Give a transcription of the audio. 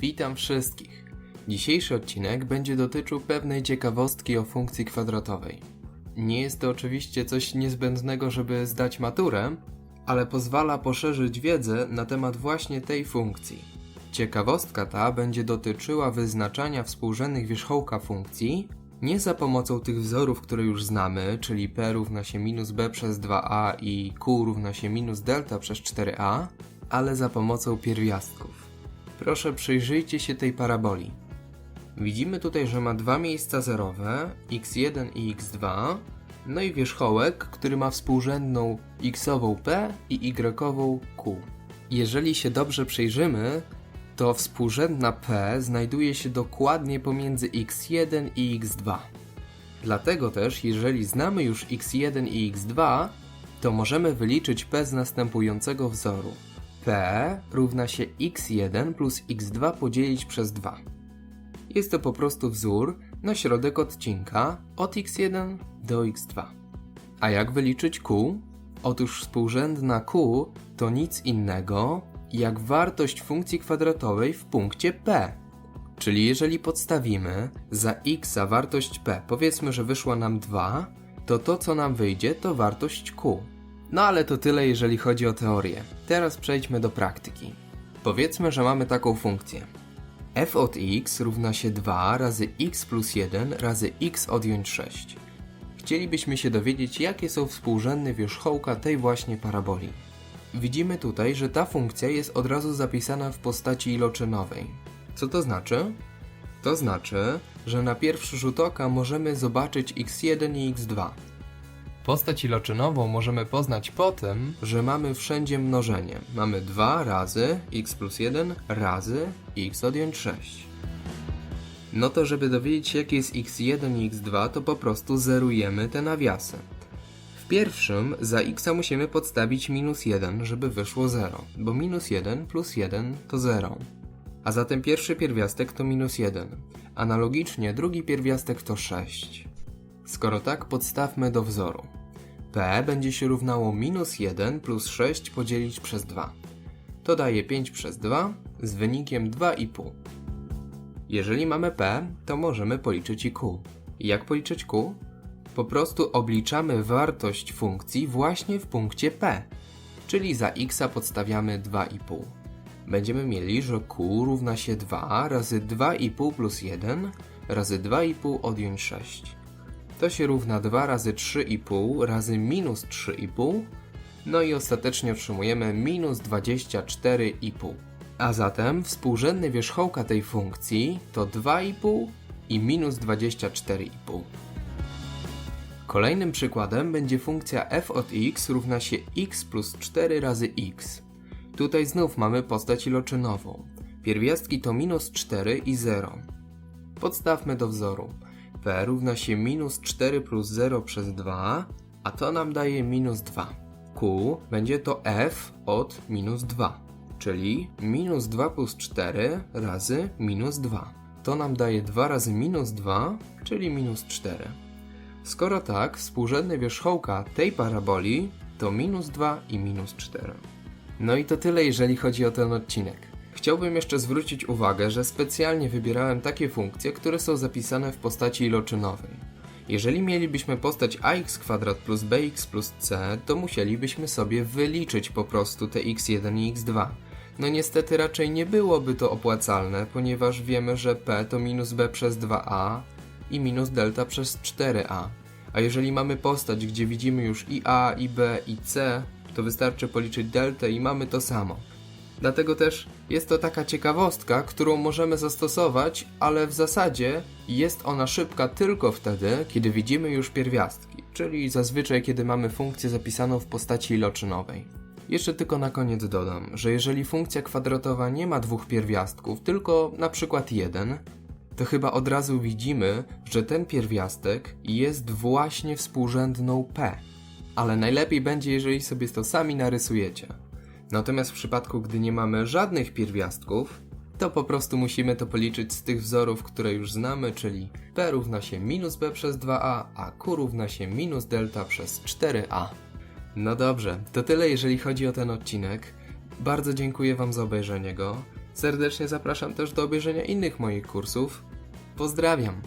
Witam wszystkich. Dzisiejszy odcinek będzie dotyczył pewnej ciekawostki o funkcji kwadratowej. Nie jest to oczywiście coś niezbędnego, żeby zdać maturę, ale pozwala poszerzyć wiedzę na temat właśnie tej funkcji. Ciekawostka ta będzie dotyczyła wyznaczania współrzędnych wierzchołka funkcji nie za pomocą tych wzorów, które już znamy, czyli p równa się minus b przez 2a i q równa się minus delta przez 4a, ale za pomocą pierwiastków. Proszę przyjrzyjcie się tej paraboli. Widzimy tutaj, że ma dwa miejsca zerowe, x1 i x2, no i wierzchołek, który ma współrzędną x-ową p i y-ową q. Jeżeli się dobrze przyjrzymy, to współrzędna p znajduje się dokładnie pomiędzy x1 i x2. Dlatego też, jeżeli znamy już x1 i x2, to możemy wyliczyć p z następującego wzoru. P równa się x1 plus x2 podzielić przez 2. Jest to po prostu wzór na środek odcinka od x1 do x2. A jak wyliczyć q? Otóż współrzędna q to nic innego jak wartość funkcji kwadratowej w punkcie p. Czyli jeżeli podstawimy za x wartość p, powiedzmy, że wyszła nam 2, to to co nam wyjdzie to wartość q. No ale to tyle jeżeli chodzi o teorię. Teraz przejdźmy do praktyki. Powiedzmy, że mamy taką funkcję. f od x równa się 2 razy x plus 1 razy x odjąć 6. Chcielibyśmy się dowiedzieć, jakie są współrzędne wierzchołka tej właśnie paraboli. Widzimy tutaj, że ta funkcja jest od razu zapisana w postaci iloczynowej. Co to znaczy? To znaczy, że na pierwszy rzut oka możemy zobaczyć x1 i x2. Postać iloczynową możemy poznać po tym, że mamy wszędzie mnożenie. Mamy 2 razy x plus 1 razy x odjąć 6. No to żeby dowiedzieć się jakie jest x1 i x2, to po prostu zerujemy te nawiasy. W pierwszym za x musimy podstawić minus 1, żeby wyszło 0, bo minus 1 plus 1 to 0. A zatem pierwszy pierwiastek to minus 1. Analogicznie drugi pierwiastek to 6. Skoro tak, podstawmy do wzoru. p będzie się równało minus 1 plus 6 podzielić przez 2. To daje 5 przez 2 z wynikiem 2,5. Jeżeli mamy p, to możemy policzyć i q. Jak policzyć q? Po prostu obliczamy wartość funkcji właśnie w punkcie p, czyli za x podstawiamy 2,5. Będziemy mieli, że q równa się 2 razy 2,5 plus 1 razy 2,5 odjąć 6. To się równa 2 razy 3,5 razy minus 3,5, no i ostatecznie otrzymujemy minus 24,5. A zatem współrzędne wierzchołka tej funkcji to 2,5 i minus 24,5. Kolejnym przykładem będzie funkcja f od x równa się x plus 4 razy x. Tutaj znów mamy postać iloczynową. Pierwiastki to minus 4 i 0. Podstawmy do wzoru. P równa się minus 4 plus 0 przez 2, a to nam daje minus 2. q będzie to f od minus 2, czyli minus 2 plus 4 razy minus 2. To nam daje 2 razy minus 2, czyli minus 4. Skoro tak, współrzędne wierzchołka tej paraboli to minus 2 i minus 4. No i to tyle, jeżeli chodzi o ten odcinek. Chciałbym jeszcze zwrócić uwagę, że specjalnie wybierałem takie funkcje, które są zapisane w postaci iloczynowej. Jeżeli mielibyśmy postać ax kwadrat plus bx plus c, to musielibyśmy sobie wyliczyć po prostu te x1 i x2. No niestety raczej nie byłoby to opłacalne, ponieważ wiemy, że p to minus b przez 2a i minus delta przez 4a. A jeżeli mamy postać, gdzie widzimy już i a, i b, i c, to wystarczy policzyć deltę i mamy to samo. Dlatego też jest to taka ciekawostka, którą możemy zastosować, ale w zasadzie jest ona szybka tylko wtedy, kiedy widzimy już pierwiastki, czyli zazwyczaj kiedy mamy funkcję zapisaną w postaci iloczynowej. Jeszcze tylko na koniec dodam, że jeżeli funkcja kwadratowa nie ma dwóch pierwiastków, tylko na przykład jeden, to chyba od razu widzimy, że ten pierwiastek jest właśnie współrzędną p. Ale najlepiej będzie, jeżeli sobie to sami narysujecie. Natomiast w przypadku, gdy nie mamy żadnych pierwiastków, to po prostu musimy to policzyć z tych wzorów, które już znamy, czyli p równa się minus b przez 2a, a q równa się minus delta przez 4a. No dobrze, to tyle jeżeli chodzi o ten odcinek. Bardzo dziękuję Wam za obejrzenie go. Serdecznie zapraszam też do obejrzenia innych moich kursów. Pozdrawiam!